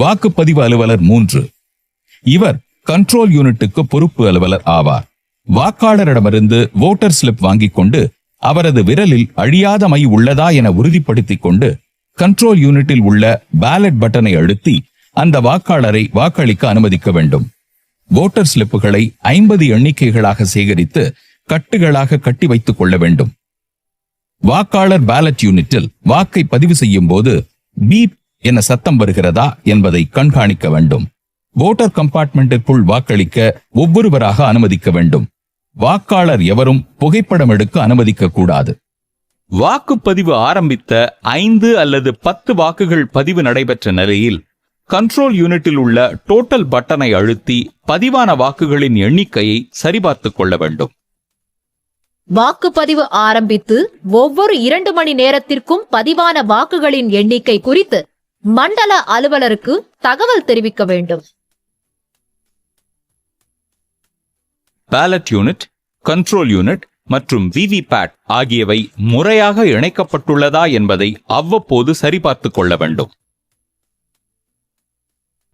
வாக்குப்பதிவு அலுவலர் மூன்று. இவர் கண்ட்ரோல் யூனிட்டுக்கு பொறுப்பு அலுவலர் ஆவார். வாக்காளரிடமிருந்து ஓட்டர் ஸ்லிப் வாங்கிக் கொண்டு அவரது விரலில் அழியாத மை உள்ளதா என உறுதிப்படுத்திக் கொண்டு கண்ட்ரோல் யூனிட்டில் உள்ள பேலட் பட்டனை அழுத்தி அந்த வாக்காளரை வாக்களிக்க அனுமதிக்க வேண்டும். ஓட்டர் ஸ்லிப்புகளை ஐம்பது எண்ணிக்கைகளாக சேகரித்து கட்டுகளாக கட்டி வைத்துக் கொள்ள வேண்டும். வாக்காளர் பேலட் யூனிட்டில் வாக்கை பதிவு செய்யும் போது பீப் என சத்தம் வருகிறதா என்பதை கண்காணிக்க வேண்டும். வோட்டர் கம்பார்ட்மெண்டிற்குள் வாக்களிக்க ஒவ்வொருவராக அனுமதிக்க வேண்டும். வாக்காளர் எவரும் புகைப்படம் எடுக்க அனுமதிக்க கூடாது. வாக்குப்பதிவு ஆரம்பித்த ஐந்து அல்லது பத்து வாக்குகள் பதிவு நடைபெற்ற நிலையில் கண்ட்ரோல் யூனிட்டில் உள்ள டோட்டல் பட்டனை அழுத்தி பதிவான வாக்குகளின் எண்ணிக்கையை சரிபார்த்துக் கொள்ள வேண்டும். வாக்குப்பதிவு ஆரம்பித்து ஒவ்வொரு இரண்டு மணி நேரத்திற்கும் பதிவான வாக்குகளின் எண்ணிக்கை குறித்து மண்டல அலுவலருக்கு தகவல் தெரிவிக்க வேண்டும். பேலட் யூனிட் கண்ட்ரோல் யூனிட் மற்றும் விவிபேட் ஆகியவை முறையாக இணைக்கப்பட்டுள்ளதா என்பதை அவ்வப்போது சரிபார்த்துக் கொள்ள வேண்டும்.